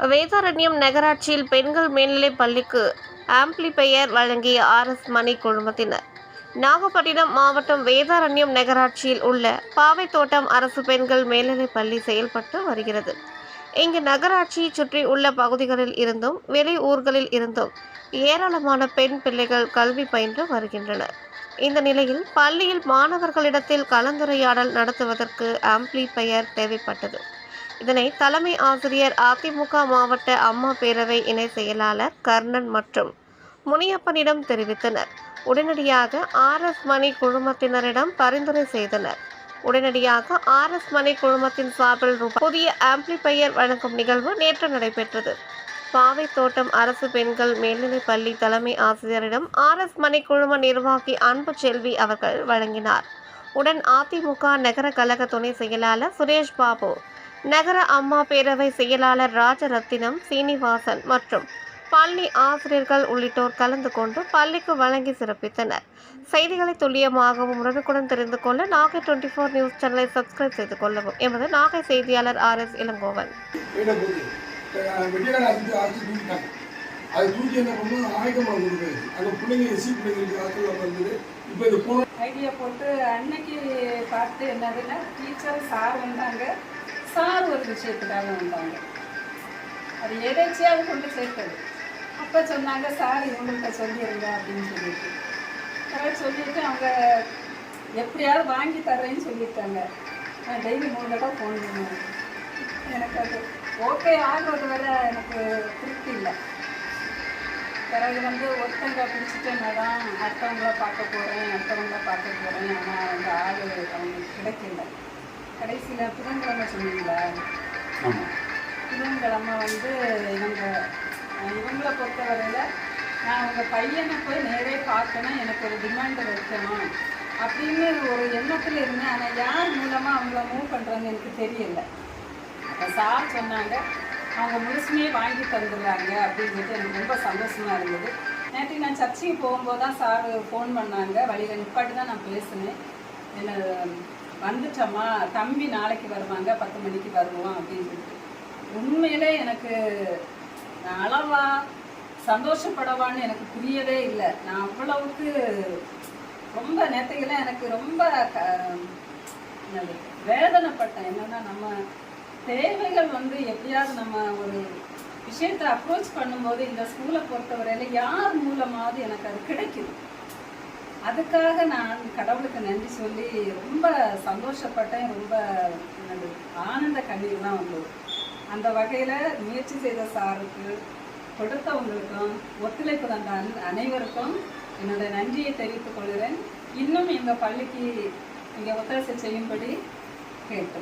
வேதாரண்யம் நகராட்சியில் பெண்கள் மேல்நிலைப் பள்ளிக்கு ஆம்பிளிபெயர் வழங்கிய ஆர்எஸ் மணி குழுமத்தினர். நாகப்பட்டினம் மாவட்டம் வேதாரண்யம் நகராட்சியில் உள்ள பாவைத்தோட்டம் அரசு பெண்கள் மேல்நிலைப் பள்ளி செயல்பட்டு வருகிறது. இங்கு நகராட்சியை சுற்றி உள்ள பகுதிகளில் இருந்தும் வெளி ஊர்களில் இருந்தும் ஏராளமான பெண் பிள்ளைகள் கல்வி பயின்று வருகின்றனர். இந்த நிலையில் பள்ளியில் மாணவர்களிடத்தில் கலந்துரையாடல் நடத்துவதற்கு ஆம்ப்ளிபையர் தேவைப்பட்டது. இதனை தலைமை ஆசிரியர் அதிமுக மாவட்ட அம்மா பேரவை இணை செயலாளர் கர்ணன் மற்றும் முனியப்பனிடம் தெரிவித்தனர். உடனடியாக ஆர்எஸ் மணி குழுமத்தினரிடம் பரிந்துரை செய்தனர். உடனடியாக ஆர் எஸ் மணி குழுமத்தின் சார்பில் புதிய ஆம்பிளிபையர் வழங்கும் நிகழ்வு நேற்று நடைபெற்றது. பாவை தோட்டம் அரசு பெண்கள் மேல்நிலைப் பள்ளி தலைமை ஆசிரியரிடம் ஆர் எஸ் மணி குழும நிர்வாகி அன்பு செல்வி அவர்கள் வழங்கினார். உடன் அதிமுக நகர கழக துணை செயலாளர் சுரேஷ் பாபு நகர அம்மா பேரவை செயலாளர் ராஜரத்தினம் சீனிவாசன் மற்றும் பள்ளி ஆசிரியர்கள் உள்ளிட்டோர் கலந்து கொண்டு பள்ளிக்கு வழங்கி சிறப்பித்தனர். செய்திகளை துல்லியமாகவும் உடனுக்குடன் தெரிந்து கொள்ள நாகை டுவெண்ட்டி ஃபோர் நியூஸ் சேனலை சப்ஸ்கிரைப் செய்து கொள்ளவும். எமது நாகை செய்தியாளர் ஆர் எஸ் இளங்கோவன். அது தூக்கி என்ன பண்ணணும் ஆயுதமாக கொடுக்குறது அந்த பிள்ளைங்க எஸ்சி பிள்ளைங்களுக்கு ஆற்றல் இருந்தது இப்போ இது போன ஐடியா போட்டு அன்னைக்கு பார்த்து என்னதுன்னா டீச்சர் சார் வந்தாங்க. சார் ஒரு விஷயத்துக்காக வந்தாங்க. அது எதேச்சியாவது கொண்டு சேர்த்தது. அப்போ சொன்னாங்க சார் இவங்கள்ட்ட சொல்லிடுங்க அப்படின்னு சொல்லிட்டு. அதாவது சொல்லிட்டு அவங்க எப்படியாவது வாங்கி தர்றேன்னு சொல்லியிருக்காங்க நான் டெய்லி மூணு தடவை ஃபோன் பண்ணுவேன். எனக்கு அது ஓகே ஆகிறது வரை எனக்கு திருப்தி இல்லை. பிறகு வந்து ஒருத்தங்க பிடிச்சிட்டேன்னா தான் அடுத்தவங்கள பார்க்க போகிறேன் அடுத்தவங்கள பார்க்க போகிறேன் ஆனால் அந்த ஆள் அவங்களுக்கு கிடைக்கல. கடைசியில் புதன்கிழமை சொன்னீங்களா புதன்கிழமை வந்து இவங்க இவங்களை பொறுத்தவரையில் நான் உங்கள் பையனை போய் நேரே பார்க்கணும் எனக்கு ஒரு டிமாண்ட் வைக்கணும் அப்படின்னு ஒரு எண்ணத்தில் இருந்தேன். ஆனால் யார் மூலமாக அவங்கள மூவ் பண்ணுறாங்க எனக்கு தெரியல. அப்போ சார் சொன்னாங்க அவங்க முழுசுமே வாங்கி தந்துடுறாங்க அப்படின்னு சொல்லிட்டு எனக்கு ரொம்ப சந்தோஷமாக இருந்தது. நேற்று நான் சர்ச்சைக்கு போகும்போது தான் சார் ஃபோன் பண்ணாங்க. வழியில் நிப்பாட்டி தான் நான் பேசினேன். என்ன வந்துட்டோம்மா தம்பி நாளைக்கு வருவாங்க பத்து மணிக்கு வருவோம் அப்படின்னு சொல்லிட்டு. உண்மையிலே எனக்கு நான் அளவா சந்தோஷப்படவான்னு எனக்கு புரியவே இல்லை. நான் அவ்வளவுக்கு ரொம்ப நேத்தையெல்லாம் எனக்கு ரொம்ப க என்னது வேதனைப்பட்டேன். என்னன்னா நம்ம தேவைகள் வந்து எப்படியாவது நம்ம ஒரு விஷயத்தை அப்ரோச் பண்ணும்போது இந்த ஸ்கூலை பொறுத்தவரையில யார் மூலமாவது எனக்கு அது கிடைக்குது. அதுக்காக நான் கடவுளுக்கு நன்றி சொல்லி ரொம்ப சந்தோஷப்பட்டேன். ரொம்ப ஆனந்த கண்ணீர் தான் வந்தது. அந்த வகையில் முயற்சி செய்த சாருக்கு கொடுத்தவங்களுக்கும் ஒத்துழைப்பு தந்த அன்- அனைவருக்கும் என்னோட நன்றியை தெரிவித்துக் கொள்கிறேன். இன்னும் எங்கள் பள்ளிக்கு இங்கே ஒத்தாசை செய்யும்படி கேட்டு